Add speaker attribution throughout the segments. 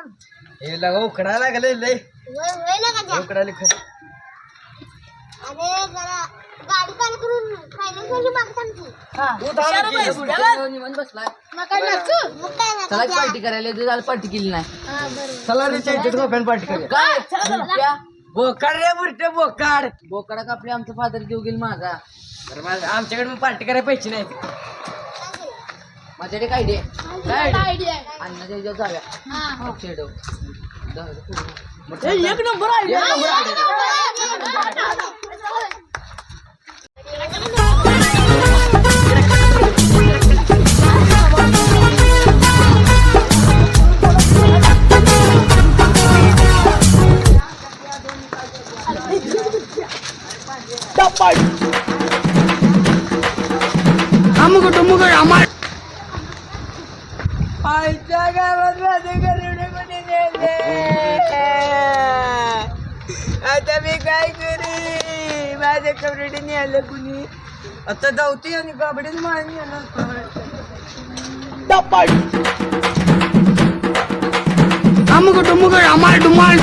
Speaker 1: हे लगा उकडायला लागले लय.
Speaker 2: वय वय अरे जरा गाडी चालू करून फायनान्सची माग सांगते
Speaker 1: तू थांब की.
Speaker 3: निवांत बसलाय.
Speaker 2: मग काय नाचू? मग काय
Speaker 3: चला
Speaker 2: नाचू
Speaker 3: पार्टी करायला तू झालं पार्टी केली नाही.
Speaker 2: हा बरोबर
Speaker 1: चला रे पार्टी करूया.
Speaker 3: काय बुरट्या?
Speaker 1: बोकाड रे बुरटे बोकाड.
Speaker 3: बोकडा कापले आमचा फादर देऊ गेल माझा
Speaker 1: बरं आमच्याकडे मग पार्टी करायला पैसे नाही
Speaker 3: माझ्याकडे काय idea? काय idea? अण्णाच्या ह्याच्यावर जाऊया शेडो एक नंबर
Speaker 1: आमच्या गावात माझे गरुडे कोणी नेले? आता मी काय करी? माझे कबड्डी आलं कुणी? आता जाऊती आणि कबड्डी मारून नेलं
Speaker 4: अमुक डुमुक अमाल डुमाल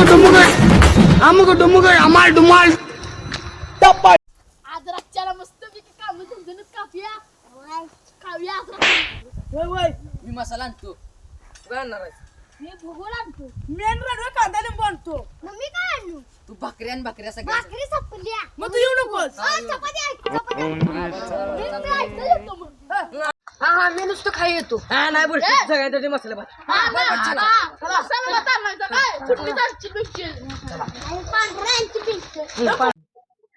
Speaker 4: अमुक टुमुक अमुक टुमुक अमाल डुमाल.
Speaker 5: आज रातच्याला मस्त पैकी कामं झणझणीत कापूया. खाऊया आज रात्री.
Speaker 3: मी मसाला आणतो.
Speaker 5: मी भूगोल आणतो.
Speaker 6: मेन रडवा कांदा लिंबू आणतो
Speaker 2: मग मी काय आणू?
Speaker 3: तू भाकऱ्या आणि भाकऱ्या सगळ्या
Speaker 2: भाकरी सपल्या.
Speaker 6: मग तू येऊ नकोस.
Speaker 2: हा, चपाती ऐक चपाती ऐक.
Speaker 5: मी ऐकलं येतो मग.
Speaker 3: हा हा मी नुसतं खाई येतो.
Speaker 1: हा नाही बोल सगळ्यासाठी मसाला भात.
Speaker 5: हा, हा.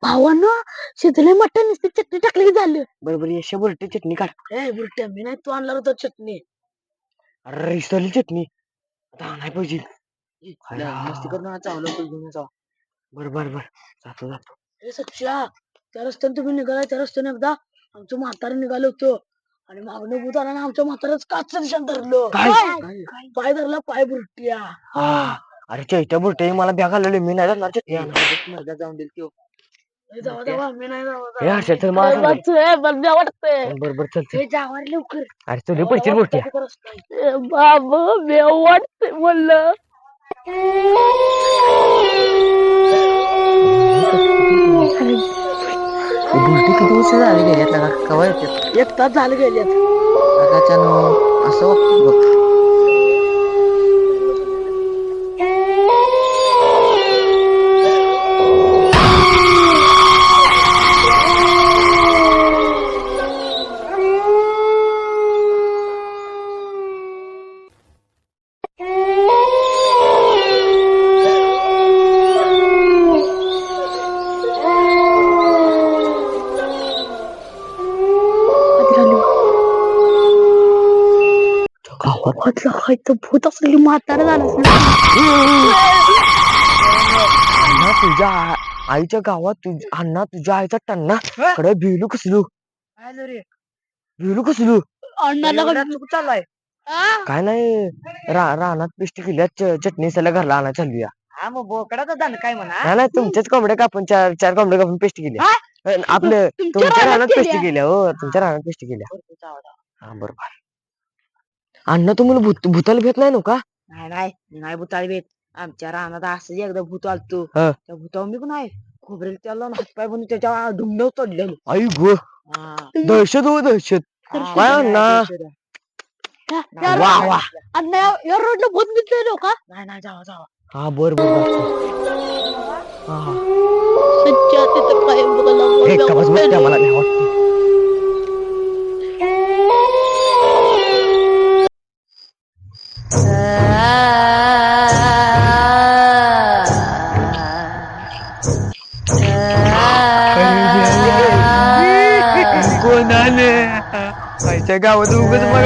Speaker 6: भावानं शिजले मटण नुसती चटणी टाकली की झालं.
Speaker 4: बरोबर यशा बुरटी चटणी काढ.
Speaker 6: ए बुरट्या मी नाही तू आणला होता चटणी.
Speaker 4: अरे रिसरली चटणी. आता आणाय पाहिजे.
Speaker 6: मस्ती करून चावलं घेऊन जाऊ
Speaker 4: बर बर बर. जातो जातो.
Speaker 6: ए सच्चा त्या रस्त्याने तुम्ही निघालाय त्या रस्त्याने एकदा आमचं म्हातारं निघालं होतं. आणि मागणं आणि आमच्या म्हातारच काच धरलं.
Speaker 4: काय?
Speaker 6: पाय धरला पाय बुरट्या.
Speaker 4: हा. अरे चैत्या बुरटे मला बॅग आलेली मी नाही जाणार आणायला.
Speaker 6: जाऊन जावा जावा मी नाही
Speaker 4: हे हर्षद चल मला सांग.
Speaker 6: बरं वाटतंय.
Speaker 4: बर बर चल चल.
Speaker 6: हे जावा रे लवकर.
Speaker 4: अरे तुझे पैसे बुरट्या.
Speaker 6: बाबा बेव वाटतंय म्हणलं.
Speaker 3: बुलटी किती वर्ष झाली गेल्यात लागा कवा येतात
Speaker 6: एक तास झाले गेले
Speaker 3: असं बघ.
Speaker 6: गावातलं हाय तर भूत असलेली म्हातारा झाला
Speaker 4: अण्णा तुझ्या आ- आईच्या गावात तुझ अण्णा तुझ्या आईचा टन्ना कडे भिलू कसलू भिलू कसलू
Speaker 6: अण्णाला
Speaker 4: चाललाय काय नाही रा रानात पिष्टी केल्या च- चटणी सला घरला आणा चालूया
Speaker 1: हा मग बोकडाचा दंड काय म्हणा
Speaker 4: नाही नाही तुमच्याच कोंबड्या कापून चार चार कोंबड्या कापून पेस्ट केल्या अन आपलं तुमच्या रानात पेस्ट केल्या हो तुमच्या रानात पेस्ट केल्या हा बरोबर अण्णा तुम्हाला भूत भूताला भेट नाही नका
Speaker 6: नाही नाही नाही भूताळ भेट. आमच्या रानात असं एकदा भूत आलतो.
Speaker 4: हा.
Speaker 6: त्या भूतावर मी पण आहे. खोबरेल त्याला हातपाय पण त्याच्या ढुंगण चढलेलो.
Speaker 4: आई गो. दहशत हो दहशत. काय अण्णा? वा वा
Speaker 6: अण्णा या रोडला भूत बितलेलो का? नाही नाही जावा जावा.
Speaker 4: हा बर बर बर. हा. हा
Speaker 6: सच्चा तिथं काय बघायला
Speaker 4: हे कवच बघते मला भ्या वाटते. आईच्या गावात उगच मग